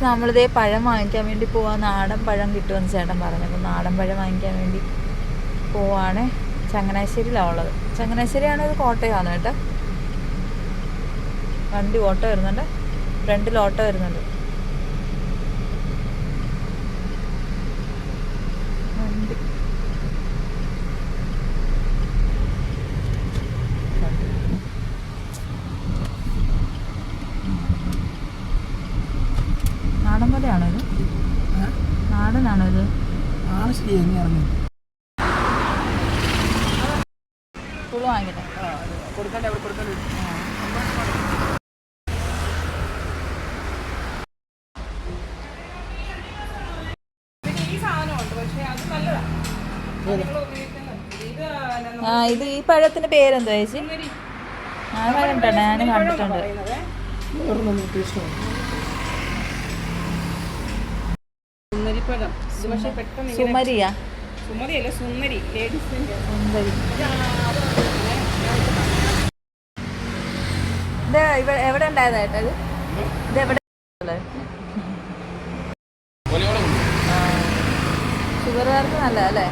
Guys നമ്മളിതേ പഴം വാങ്ങിക്കാൻ വേണ്ടി പോവാ. നാടൻ പഴം കിട്ടുമെന്ന് ചേട്ടൻ പറഞ്ഞു. അപ്പോൾ നാടൻ പഴം വാങ്ങിക്കാൻ വേണ്ടി പോവാണ് ചങ്ങനാശ്ശേരിയിലാണ് ഉള്ളത്. ചങ്ങനാശ്ശേരിയാണ് ഇത് കോട്ടയമാണ് കേട്ടോ. വണ്ടി ഓട്ടോ വരുന്നുണ്ട്. ഫ്രണ്ടിൽ ഓട്ടോ വരുന്നുണ്ട് വണ്ടി പോലെയാണോ ഇത്? നാടനാണോ ഇത്? ആണ് ശരി എങ്ങനെ ഇറങ്ങി. ഫുള്ള് വാങ്ങിക്കട്ടെ. കൊടുക്കണ്ടേ? അവിടെ കൊടുക്കണ്ടേ? ആ ഇത് ഈ പഴത്തിന്റെ പേരെന്താ ചേച്ചി? ഞാൻ കണ്ടിട്ടുണ്ട്. ഞാൻ കണ്ടിട്ടുണ്ട് ഇത് പക്ഷേ പെട്ടെന്ന് സുമരിയാ. സുമതിയല്ല സുന്ദരി ലേഡീസിന്റെ സുന്ദരി ഇത് ഇവിടെ എവിടെ ഉണ്ടായതായിട്ട് ഇത്? എവിടെ? ഷുഗറുകാർക്ക് നല്ല അല്ലേ?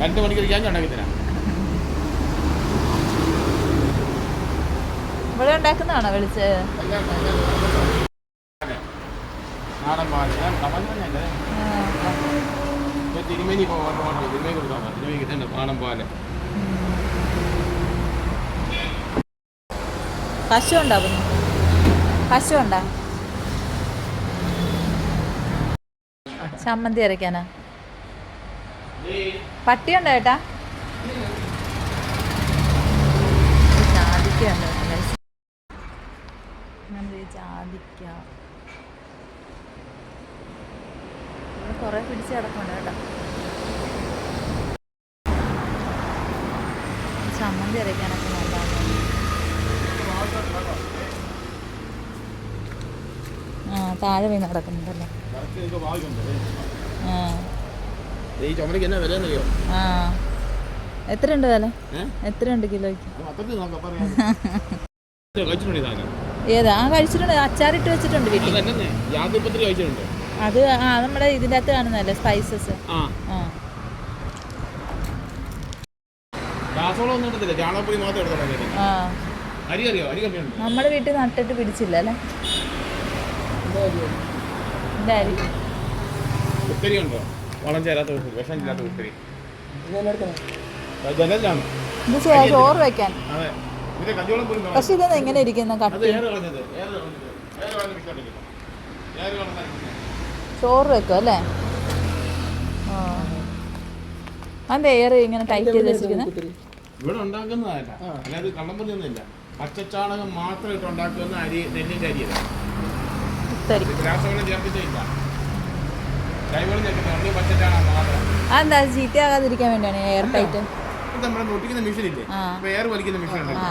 രണ്ട് മണിക്കൂർ ഞാൻ ഉണ്ടാക്കി തരാം. ഇവിടെ ഉണ്ടാക്കുന്നതാണോ പാൽ പശു ഉണ്ടോ പിന്നെ? പശു ഉണ്ടോ ചമ്മന്തി അരയ്ക്കാനാ? പട്ടിയുണ്ടോ ചേട്ടാ ജാതിക്ക കുറേ പിടിച്ച് കിടപ്പുണ്ട് കേട്ടോ. ചമ്മന്തി അരയ്ക്കാനൊക്കെ നല്ലതാണ് ആ താഴെ വീണ് കിടക്കുന്നുണ്ടല്ലോ? ഈ ചുമലക്ക് എന്നാ വില എന്നറിയോ ആ. എത്രയുണ്ട് വില? എത്രയുണ്ട് കിലോയ്ക്ക്? ഏതാ? ആ കഴിച്ചിട്ടുണ്ട്. അച്ചാറിട്ട് വെച്ചിട്ടുണ്ട് വീട്ടിൽ. അത് ആ നമ്മുടെ ഇതിന്റെ അകത്ത് കാണുന്നതല്ലേ? സ്പൈസസ് നമ്മുടെ വീട്ടിൽ നട്ടിട്ട് പിടിച്ചില്ല അല്ലേ? കുത്തരി ഉണ്ടോ വളം ചേരാത്ത വിഷം എടുക്കണം ജനലാണ് ഇത് ചോറ് വെക്കാൻ. അതെ. പക്ഷെ ഇതെന്ന് എങ്ങനെ ഇരിക്കുന്ന? അത് കട്ടി. ചോറ് വെക്കും അല്ലേ? ആ. അതെന്താ എയർ ഇങ്ങനെ ടൈറ്റ് ചെയ്ത് വെച്ചിരിക്കുന്നത്. ഇവിടെ ഉണ്ടാക്കുന്നതല്ല. അല്ലാതെ കള്ളം പറഞ്ഞൊന്നുമില്ല പച്ചച്ചാണകം മാത്രം ഇട്ട് ഉണ്ടാക്കുന്ന അരി നെല്ലിന്റെ അരിയല്ല. രാസവളം ചേർത്തിട്ടില്ല ജൈവളം only പച്ചച്ചാണകം മാത്രം. അതെന്താ ചീത്തയാകാതിരിക്കാൻ വേണ്ടിയാണ് എയർ ടൈറ്റ് നമ്മുടെ നോട്ടിക്കുന്ന മെഷീൻ ഇല്ലേ? എയർ വലിക്കുന്ന മെഷീൻ ഉണ്ടല്ലോ.